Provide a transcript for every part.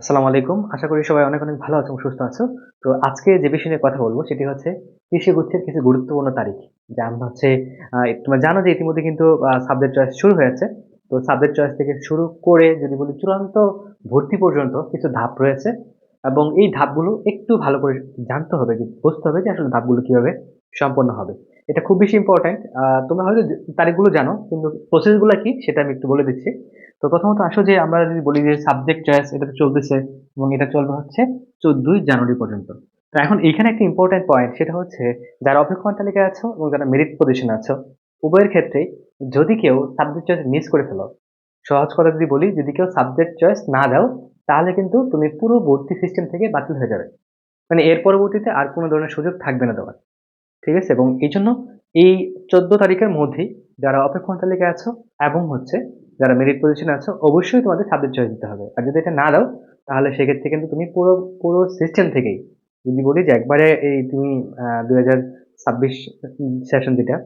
আসসালামু আলাইকুম। আশা করি সবাই অনেক অনেক ভালো আছো সুস্থ আছো। তো আজকে যে বিষয় নিয়ে কথা বলব সেটি হচ্ছে কৃষি গুচ্ছের কিছু গুরুত্বপূর্ণ তারিখ। যা আমরা হচ্ছে তোমরা জানো যে ইতিমধ্যে কিন্তু সাবজেক্ট চয়েস শুরু হয়েছে তো সাবজেক্ট চয়েস থেকে শুরু করে যদি বলি চূড়ান্ত ভর্তি পর্যন্ত কিছু ধাপ রয়েছে এবং এই ধাপগুলো একটু ভালো করে জানতে হবে, যে বুঝতে হবে যে আসলে ধাপগুলো কীভাবে সম্পন্ন হবে। এটা খুব বেশি ইম্পর্ট্যান্ট তোমরা হয়তো তারিখগুলো জানো, কিন্তু প্রসেসগুলো কি সেটা আমি একটু বলে দিচ্ছি। তো প্রথমত আসো যে আমরা যদি বলি যে সাবজেক্ট চয়েস এটা চলতেছে এবং এটা চলবে হচ্ছে চোদ্দই জানুয়ারি পর্যন্ত। তো এখন এইখানে একটা ইম্পর্টেন্ট পয়েন্ট সেটা হচ্ছে যারা অপেক্ষমান তালিকায় আছো এবং যারা মেরিট পজিশনে আছো, উভয়ের ক্ষেত্রে যদি কেউ সাবজেক্ট চয়েস মিস করে ফেলো, সহজ কথা যদি বলি, যদি কেউ সাবজেক্ট চয়েস না দাও, তাহলে কিন্তু তুমি পুরো ভর্তি সিস্টেম থেকে বাতিল হয়ে যাবে। মানে এর পরবর্তীতে আর কোনো ধরনের সুযোগ থাকবে না দেওয়ার ঠিক আছে? এবং এই জন্য এই চোদ্দ তারিখের মধ্যেই যারা অপেক্ষমান তালিকায় আছো এবং হচ্ছে যারা মেরিট পজিশনে আছো, অবশ্যই তোমাদের সাবজেক্ট চয়েস দিতে হবে। আর যদি এটা না দাও, তাহলে সেক্ষেত্রে কিন্তু তুমি পুরো পুরো সিস্টেম থেকেই, যদি বলি যে একবারে এই তুমি দু হাজার ছাব্বিশ সেশন যেটা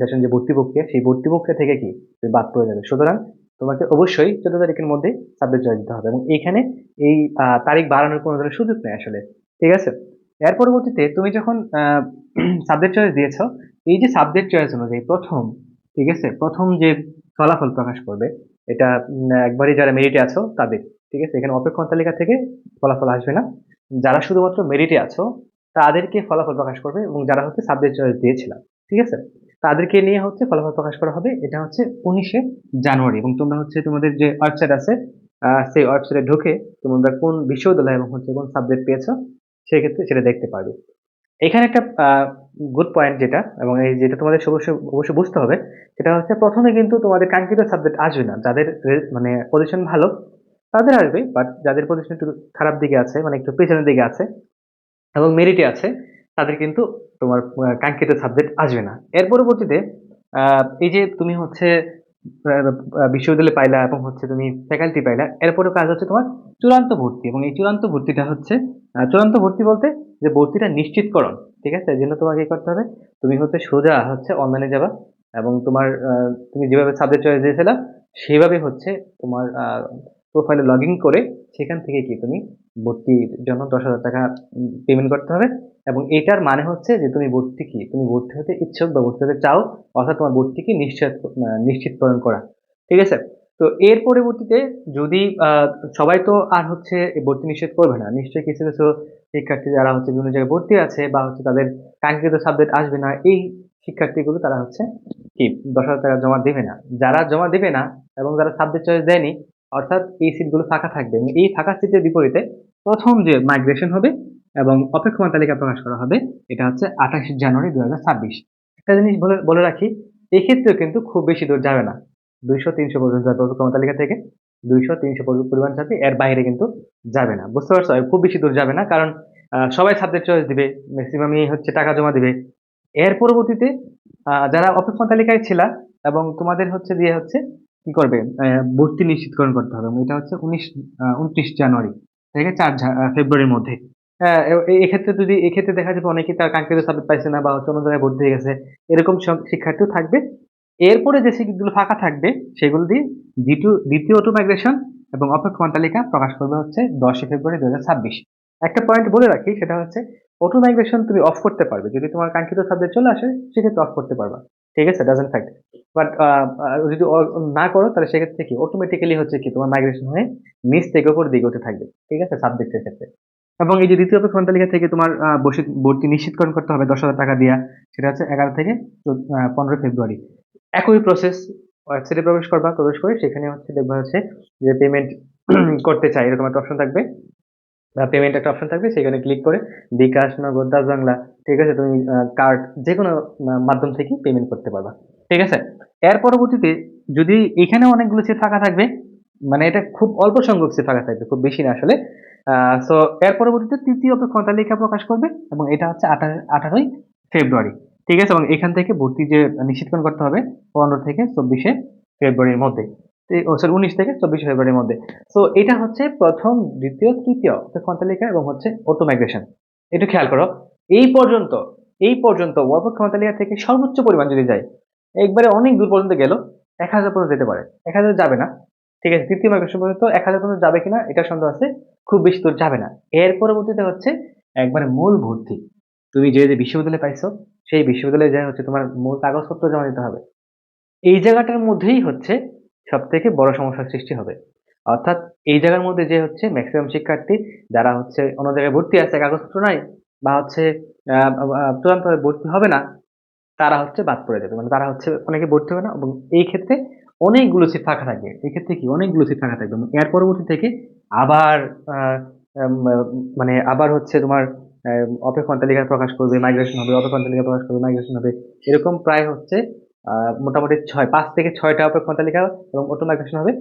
সেশন যে ভর্তি প্রক্রিয়া, সেই ভর্তি প্রক্রিয়া থেকে কি তুমি বাদ পড়ে যাবে। সুতরাং তোমাকে অবশ্যই চোদ্দ তারিখের মধ্যে সাবজেক্ট চয়েস দিতে হবে এবং এইখানে এই তারিখ বাড়ানোর কোনো ধরনের সুযোগ নেই আসলে। ঠিক আছে? এর পরবর্তীতে তুমি যখন সাবজেক্ট চয়েস দিয়েছ, এই যে সাবজেক্ট চয়েস অনুযায়ী প্রথম ঠিক আছে? প্রথম যে ফলাফল প্রকাশ করবে, এটা একবারই যারা মেরিটে আছো, তাদের, ঠিক আছে? এখানে অপেক্ষণ তালিকা থেকে ফলাফল আসবে না। যারা শুধুমাত্র মেরিটে আছো, তাদেরকে ফলাফল প্রকাশ করবে এবং যারা হচ্ছে সাবজেক্ট চয়েস দিয়েছিলাম, ঠিক আছে? তাদেরকে নিয়ে হচ্ছে ফলাফল প্রকাশ করা হবে, এটা হচ্ছে উনিশে জানুয়ারি। এবং তোমরা হচ্ছে তোমাদের যে ওয়েবসাইট আছে সেই ওয়েবসাইটে ঢুকে তোমরা কোন বিশ্ববিদ্যালয় এবং হচ্ছে কোন সাবজেক্ট পেয়েছ, সেক্ষেত্রে সেটা দেখতে পারবে। এখানে একটা গুড পয়েন্ট যেটা, এবং এই যেটা তোমাদের অবশ্যই অবশ্যই বুঝতে হবে, সেটা হচ্ছে প্রথমে কিন্তু তোমাদের কাঙ্ক্ষিত সাবজেক্ট আসবে না। যাদের মানে পজিশন ভালো, তাদের আসবে বাট যাদের পজিশন একটু খারাপ দিকে আছে মানে একটু পেছনের দিকে আছে, এবং মেরিটে আছে, তাদের কিন্তু তোমার কাঙ্ক্ষিত সাবজেক্ট আসবে না। এর পরবর্তীতে এই যে তুমি হচ্ছে বিশ্ববিদ্যালয়ে পাইলা এবং হচ্ছে তুমি ফ্যাকাল্টি পাইলা। এরপরে কাজ হচ্ছে তোমার চূড়ান্ত ভর্তি এবং এই চূড়ান্ত ভর্তিটা হচ্ছে চূড়ান্ত ভর্তি বলতে যে ভর্তিটা নিশ্চিতকরণ, ঠিক আছে? এর জন্য তোমাকে কি করতে হবে? তুমি হচ্ছে সোজা হচ্ছে অনলাইনে যাবা এবং তোমার তুমি যেভাবে সাবজেক্ট চয়েস দিয়েছিলা, সেভাবে হচ্ছে তোমার প্রোফাইলে লগ ইন করে সেখান থেকে কি তুমি ভর্তির জন্য দশ হাজার টাকা পেমেন্ট করতে হবে। এবং এটার মানে হচ্ছে যে তুমি ভর্তি কি? তুমি ভর্তি হতে ইচ্ছুক বা ভর্তি হতে চাও অর্থাৎ তোমার ভর্তিকে নিশ্চিত আহ, নিশ্চিতকরণ করা। ঠিক আছে? তো এর পরবর্তীতে যদি সবাই তো আর হচ্ছে ভর্তি নিশ্চিত করবে না নিশ্চয়ই কিছু কিছু শিক্ষার্থী যারা হচ্ছে বিভিন্ন জায়গায় ভর্তি আছে বা হচ্ছে তাদের কাঙ্ক্ষিত সাবজেক্ট আসবে না এই শিক্ষার্থীগুলো তারা হচ্ছে কি? দশ হাজার টাকা জমা দেবে না। যারা জমা দেবে না এবং যারা সাবজেক্ট চয়েস দেয়নি অর্থাৎ এই সিটগুলো ফাঁকা থাকবে। এবং এই ফাঁকা সিটের বিপরীতে প্রথম যে মাইগ্রেশন হবে এবং অপেক্ষমান তালিকা প্রকাশ করা হবে, এটা হচ্ছে আঠাশে জানুয়ারি দু হাজার ছাব্বিশ। একটা জিনিস বলে বলে রাখি, এক্ষেত্রেও কিন্তু খুব বেশি দূর যাবে না। দুইশো তিনশো পর্যন্ত যাবে অপেক্ষমান তালিকা থেকে, দুইশো তিনশো পরিমাণ যাবে, এর বাইরে কিন্তু যাবে না। বুঝতে পারছ? খুব বেশি দূর যাবে না, কারণ সবাই সাবজেক্ট চয়েস দিবে ম্যাক্সিমামই হচ্ছে টাকা জমা দিবে। এর পরবর্তীতে যারা অপেক্ষমান তালিকায় ছিল এবং তোমাদের হচ্ছে দিয়ে হচ্ছে কি করবে? ভর্তি নিশ্চিতকরণ করতে হবে। এটা হচ্ছে উনিশ উনত্রিশ জানুয়ারি থেকে চার ফেব্রুয়ারির মধ্যে। এক্ষেত্রে যদি, এক্ষেত্রে দেখা যাবে অনেকে তার কাঙ্ক্ষিত সাবজেক্ট পাইছে না বা হচ্ছে অন্য জায়গায় ভর্তি হয়ে গেছে। এরকম শিক্ষার্থীও থাকবে। এরপরে যে সিটগুলো ফাঁকা থাকবে, সেগুলো দিয়ে দ্বিতীয় দ্বিতীয় অটো মাইগ্রেশন এবং অপেক্ষমান তালিকা প্রকাশ করবে হচ্ছে দশই ফেব্রুয়ারি দু হাজার ছাব্বিশ। একটা পয়েন্ট বলে রাখি, সেটা হচ্ছে অটো মাইগ্রেশন তুমি অফ করতে পারবে। যদি তোমার কাঙ্ক্ষিত সাবজেক্ট চলে আসে, সেক্ষেত্রে অফ করতে পারবা। ঠিক আছে ডাজেন্ট ফ্যাক্ট বাট যদি না করো তাহলে সেক্ষেত্রে কি? অটোমেটিক্যালি হচ্ছে কি? তোমার মাইগ্রেশন হয়ে নিচ থেকে উপর দিকে উঠে থাকবে ঠিক আছে সাবজেক্টের ক্ষেত্রে। এবং এই যে দ্বিতীয় অপেক্ষমান তালিকা থেকে তোমার আহ, বসে ভর্তি নিশ্চিতকরণ করতে হবে দশ হাজার টাকা দিয়া। সেটা হচ্ছে এগারো থেকে পনেরো ফেব্রুয়ারি। একই প্রসেস ওয়েবসাইটে প্রবেশ করবা প্রবেশ করে সেখানে হচ্ছে দেখবা হচ্ছে যে পেমেন্ট করতে চাই এরকম একটা অপশন থাকবে। পেমেন্ট একটা অপশন থাকবে, সেখানে ক্লিক করে বিকাশ নগদ দাস বাংলা, ঠিক আছে? তুমি কার্ড যে কোনো মাধ্যম থেকে পেমেন্ট করতে পারবা, ঠিক আছে? এর পরবর্তীতে যদি এখানে অনেকগুলো সিট ফাঁকা থাকবে মানে এটা খুব অল্প সংখ্যক সিট ফাঁকা থাকবে, খুব বেশি না আসলে সো এর পরবর্তীতে তৃতীয় অপেক্ষণ তালিকা প্রকাশ করবে, এবং এটা হচ্ছে আঠারো, আঠারোই ফেব্রুয়ারি, ঠিক আছে? এবং এখান থেকে ভর্তি যে নিশ্চিতকরণ করতে হবে, পনেরো থেকে চব্বিশে ফেব্রুয়ারির মধ্যে। সরি উনিশ থেকে চব্বিশে ফেব্রুয়ারির মধ্যে। সো এটা হচ্ছে প্রথম, দ্বিতীয়, তৃতীয় অপেক্ষণ তালিকা এবং হচ্ছে অটো মাইগ্রেশন একটু খেয়াল করো। এই পর্যন্ত এই পর্যন্ত অপেক্ষণ তালিকা থেকে সর্বোচ্চ পরিমাণ যদি যায়, একবারে অনেক দূর পর্যন্ত গেল, এক হাজার পর্যন্ত যেতে পারে। এক হাজার যাবে না। ঠিক আছে, তৃতীয় মাইগ্রেশন পর্যন্ত এক হাজার পর্যন্ত যাবে কিনা, এটা সন্দেহ আছে, খুব বেশি দূর যাবে না। এর পরবর্তীতে হচ্ছে একবারে মূল ভর্তি। তুমি যে যে বিশ্ববিদ্যালয়ে পাইছো, সেই বিশ্ববিদ্যালয়ে যা হচ্ছে তোমার মূল কাগজপত্র জমা দিতে হবে। এই জায়গাটার মধ্যেই হচ্ছে সব থেকে বড় সমস্যার সৃষ্টি হবে। অর্থাৎ এই জায়গার মধ্যে যে হচ্ছে ম্যাক্সিমাম শিক্ষার্থী যারা হচ্ছে অন্য জায়গায় ভর্তি আছে, কাগজপত্র নাই বা হচ্ছে চূড়ান্তভাবে ভর্তি হবে না, তারা হচ্ছে বাদ পড়ে যাবে। মানে তারা হচ্ছে অনেকে ভর্তি হবে না এবং এই ক্ষেত্রে অনেকগুলো সিট ফাঁকা থাকবে। এই ক্ষেত্রে কি? অনেকগুলো সিট ফাঁকা থাকবে। এর পরবর্তী থেকে আবার মানে আবার হচ্ছে তোমার অপেক্ষণ তালিকা প্রকাশ করবে মাইগ্রেশন হবে, অপেক্ষণ তালিকা প্রকাশ করবে মাইগ্রেশন হবে, এরকম প্রায় হচ্ছে মোটামুটি ছয়, পাঁচ থেকে ছয়টা অপেক্ষণ তালিকা এবং মাইগ্রেশন হবে।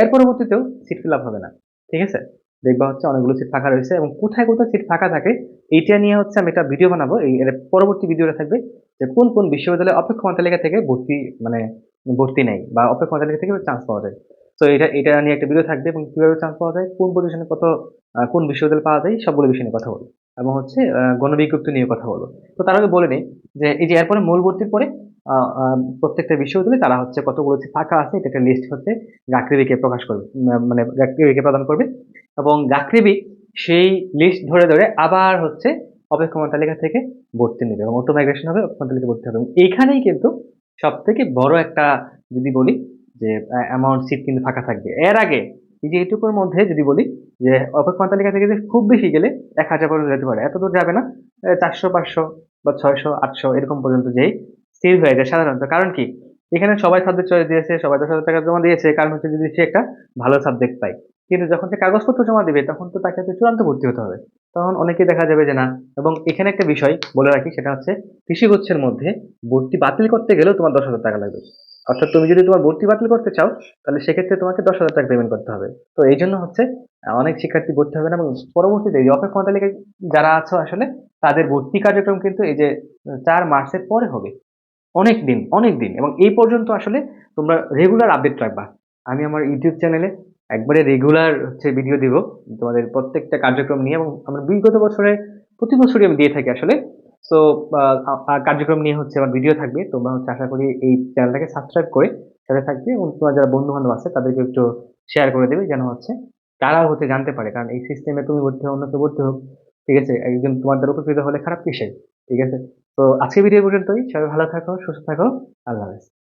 এর পরবর্তীতেও সিট ফিল হবে না, ঠিক আছে? দেখবা হচ্ছে অনেকগুলো সিট ফাঁকা রয়েছে এবং কোথায় কোথায় সিট ফাঁকা থাকে, এইটা নিয়ে হচ্ছে আমি একটা ভিডিও বানাবো। এই এর পরবর্তী ভিডিওটা থাকবে যে কোন কোন বিশ্ববিদ্যালয়ে অপেক্ষমান তালিকা থেকে ভর্তি মানে ভর্তি নেই বা অপেক্ষমান তালিকা থেকে চান্স পাওয়া যায়। তো এটা এটা নিয়ে একটা ভিডিও থাকবে এবং কীভাবে চান্স পাওয়া যায়, কোন পজিশনে কত কোন বিশ্ববিদ্যালয় পাওয়া যায়, সবগুলো বিষয় নিয়ে কথা বলো এবং হচ্ছে গণবিজ্ঞপ্তি নিয়ে কথা বলো তো তার আগে বলে নেই যে, এই যে এরপরে মূল ভর্তির পরে প্রত্যেকটা বিশ্ববিদ্যালয়ে তারা হচ্ছে কতগুলো ফাঁকা আছে এটা একটা লিস্ট হচ্ছে, গাকৃবিকে প্রকাশ করবে মানে গাকরিবিকে প্রদান করবে। এবং গাকৃবি সেই লিস্ট ধরে ধরে আবার হচ্ছে অপেক্ষমান তালিকা থেকে ভর্তি নেবে এবং অটো মাইগ্রেশন হবে অপেক্ষমান তালিকা ভর্তি হবে। এইখানেই কিন্তু সব থেকে বড় একটা যদি বলি যে অ্যামাউন্ট সিট কিন্তু ফাঁকা থাকবে। এর আগে এই যে এইটুকুর মধ্যে যদি বলি যে অপেক্ষমান তালিকা থেকে যে খুব বেশি গেলে এক হাজার পর্যন্ত যেতে পারে। এত দূর যাবে না চারশো, পাঁচশো বা ছয়শো, আটশো এরকম পর্যন্ত যেই স্থির হয়ে যায় সাধারণত। কারণ কি? এখানে সবাই সাবজেক্ট চয়েস দিয়েছে, সবাই দশ হাজার টাকা জমা দিয়েছে। কারণ হচ্ছে যদি সে একটা ভালো সাবজেক্ট পায়। কিন্তু যখন সে কাগজপত্র জমা দিবে, তখন তো তাকে চূড়ান্ত ভর্তি হতে হবে। তখন অনেকেই দেখা যাবে যে না। এবং এখানে একটা বিষয় বলে রাখি, সেটা হচ্ছে কৃষিগুচ্ছের মধ্যে ভর্তি বাতিল করতে গেলেও তোমার দশ হাজার টাকা লাগবে। অর্থাৎ তুমি যদি তোমার ভর্তি বাতিল করতে চাও, তাহলে সেক্ষেত্রে তোমাকে দশ হাজার টাকা পেমেন্ট করতে হবে। তো এই জন্য হচ্ছে, অনেক শিক্ষার্থী ভর্তি হবে না এবং পরবর্তীতে এই অপেক্ষা তালিকায় যারা আছো আসলে, তাদের ভর্তি কার্যক্রম কিন্তু এই যে চার মার্চের পরে হবে। অনেক দিন অনেক দিন এবং এই পর্যন্ত আসলে তোমরা রেগুলার আপডেট রাখবা। আমি আমার ইউটিউব চ্যানেলে একবারে রেগুলার হচ্ছে ভিডিও দিব, তোমাদের প্রত্যেকটা কার্যক্রম নিয়ে। এবং আমার বিগত বছরে, প্রতি বছরই আমি দিয়ে থাকি আসলে। সো কার্যক্রম নিয়ে হচ্ছে আমার ভিডিও থাকবে। তোমরা হচ্ছে আশা করি এই চ্যানেলটাকে সাবস্ক্রাইব করে সাথে থাকবে। এবং তোমার যারা বন্ধু বান্ধব আছে, তাদেরকে একটু শেয়ার করে দেবে যেন হচ্ছে তারা হচ্ছে জানতে পারে। কারণ এই সিস্টেমে তুমি ভর্তি হোক অন্য কেউ ভর্তি হোক, ঠিক আছে? একজন তোমার দ্বারা উপকৃত হলে খারাপ কিসে ঠিক আছে? তো আজকে ভিডিও পর্যন্তই। সবাই ভালো থাকো সুস্থ থাকো। আল্লাহ হাফেজ।